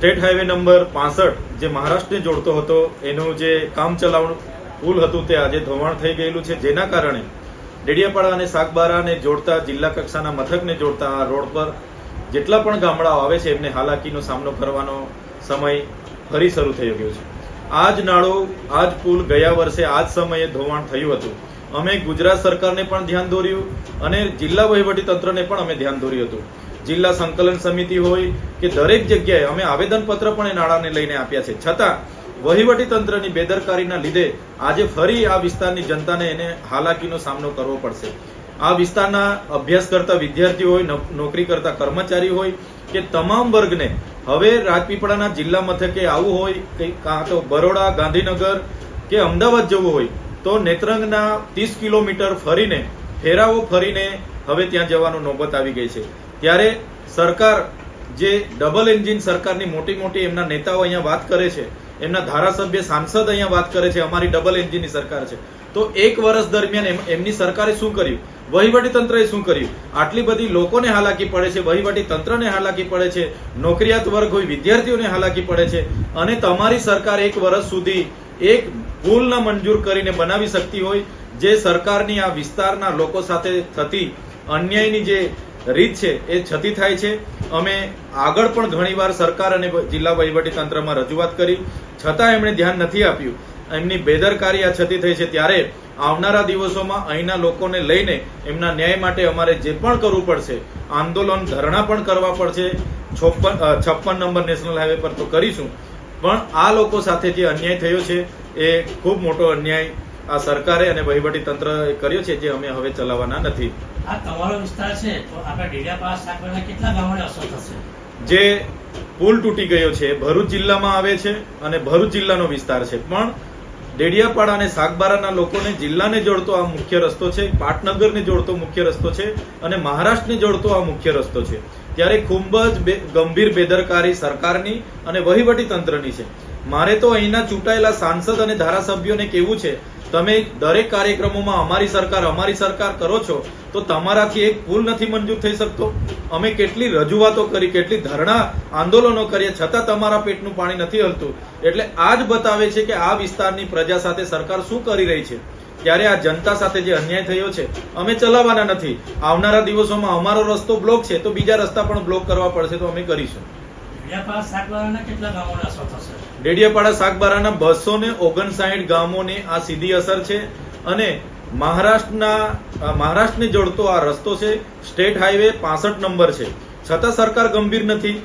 State highway number પાસઠ જે મહારાષ્ટ્રને જોડતો હતો, એનું જે કામ ચલાવણ પુલ હતું તે આજે ધોવાણ થઈ ગયેલું છે. જેના કારણે ડેડિયાપાડા અને સાગબારાને જોડતા, જિલ્લા કક્ષાના મથકને જોડતા આ રોડ પર જેટલા પણ ગામડાઓ આવે છે, એમને હાલાકીનો સામનો કરવાનો સમય ફરી શરૂ થઈ ગયો છે. આ જ નાળો આ જ પુલ ગયા વર્ષે આ જ સમયે ધોવાણ થયું હતું. અમે ગુજરાત સરકારને પણ ધ્યાન દોર્યું અને જિલ્લા વહીવટી તંત્રને પણ અમે ધ્યાન દોર્યું હતું. જિલ્લા સંકલન સમિતિ હોય કે દરેક જગ્યાએ અમે આવેદનપત્ર પણ એ નાણાને લઈને આપ્યા છે. છતાં, વહીવટી તંત્રની બેદરકારીના લીધે આજે ફરી આ વિસ્તારની જનતાને એને હાલાકીનો સામનો કરવો પડશે. આ વિસ્તારના અભ્યાસ કરતા વિદ્યાર્થીઓ હોય નોકરી કરતા કર્મચારી હોય કે તમામ વર્ગને હવે રાજપીપળાના જિલ્લા મથકે આવવું હોય, કે કાં તો બરોડા, ગાંધીનગર કે અમદાવાદ જવું હોય, તો નેત્રંગના ત્રીસ કિલોમીટર ફરીને ફેરાવો ફરીને હવે ત્યાં જવાનો નોબત આવી ગઈ છે. ત્યારે સરકાર જે ડબલ એન્જિન સરકારની મોટી મોટી એમના નેતાઓ અહીંયા વાત કરે છે, એમના ધારાસભ્ય સાંસદ અહીંયા વાત કરે છે, અમારી ડબલ એન્જિનની સરકાર છે. તો એક વર્ષ દરમિયાન એમ- એમની સરકારે શું કર્યું? વહીવટી તંત્રએ શું કર્યું? આટલી બધી લોકોને હાલાકી પડે છે વહીવટી તંત્રને હાલાકી પડે છે, નોકરિયાત વર્ગ હોય, વિદ્યાર્થીઓને હાલાકી પડે છે, અને તમારી સરકાર એક વર્ષ સુધી એક ભૂલ ન મંજૂર કરીને બનાવી શકતી હોય, જે સરકારની આ વિસ્તારના લોકો સાથે થતી અન્યાયની જે રીત છે, એ છતી થાય છે. અમે આગળ પણ ઘણીવાર સરકાર અને જિલ્લા તંત્રમાં રજૂઆત કરી. છતાં એમણે ધ્યાન નથી આપ્યું. એમની બેદરકારી આ છતી થઈ છે. ત્યારે આવનારા દિવસોમાં અહીંના લોકોને લઈને એમના ન્યાય માટે અમારે જે પણ કરવું પડશે, આંદોલન ધરણા પણ કરવા પડશે. છપ્પન છપ્પન નંબર નેશનલ હાઈવે પર તો કરીશું. પણ આ લોકો સાથે જે અન્યાય થયો છે, એ ખૂબ મોટો અન્યાય આ સરકારે અને વહીવટી તંત્રએ કર્યો છે, જે અમે હવે ચલાવવાના નથી. જે પુલ તૂટી ગયો છે, ભરૂચ જિલ્લામાં આવે છે અને ભરૂચ જિલ્લાનો વિસ્તાર છે. પણ ડેડિયાપાડા અને સાગબારાના લોકોને જિલ્લાને જોડતો આ મુખ્ય રસ્તો છે, પાટનગરને જોડતો મુખ્ય રસ્તો છે અને મહારાષ્ટ્રને જોડતો આ મુખ્ય રસ્તો છે. ત્યારે ખૂબ જ ગંભીર બેદરકારી સરકારની અને વહીવટી તંત્રની છે. મારે તો અહીંના ચૂંટાયેલા સાંસદ અને ધારાસભ્યોને કેવું છે તમે દરેક કાર્યક્રમોમાં અમારી સરકાર અમારી સરકાર કરો છો, તો તમારાથી એક ભૂલ નથી મંજૂર થઈ શકતો. અમે કેટલી રજૂઆતો કરી, કેટલી ધરણા આંદોલનો કરીએ, છતાં તમારા પેટનું પાણી નથી હલતું. એટલે આ જ બતાવે છે કે આ વિસ્તારની પ્રજા સાથે સરકાર શું કરી રહી છે. ત્યારે આ જનતા સાથે જે અન્યાય થયો છે, અમે ચલાવવાના નથી. આવનારા દિવસોમાં અમારો રસ્તો બ્લોક છે, તો બીજા રસ્તા પણ બ્લોક કરવા પડશે તો અમે કરીશું. ડેડિયાપાડા શાકબારાના બસો ને ઓગણસાઠ ગામોને આ સીધી અસર છે અને મહારાષ્ટ્રના મહારાષ્ટ્રને જોડતો આ રસ્તો છે સ્ટેટ હાઈવે પાસઠ નંબર છે. છતાં સરકાર ગંભીર નથી.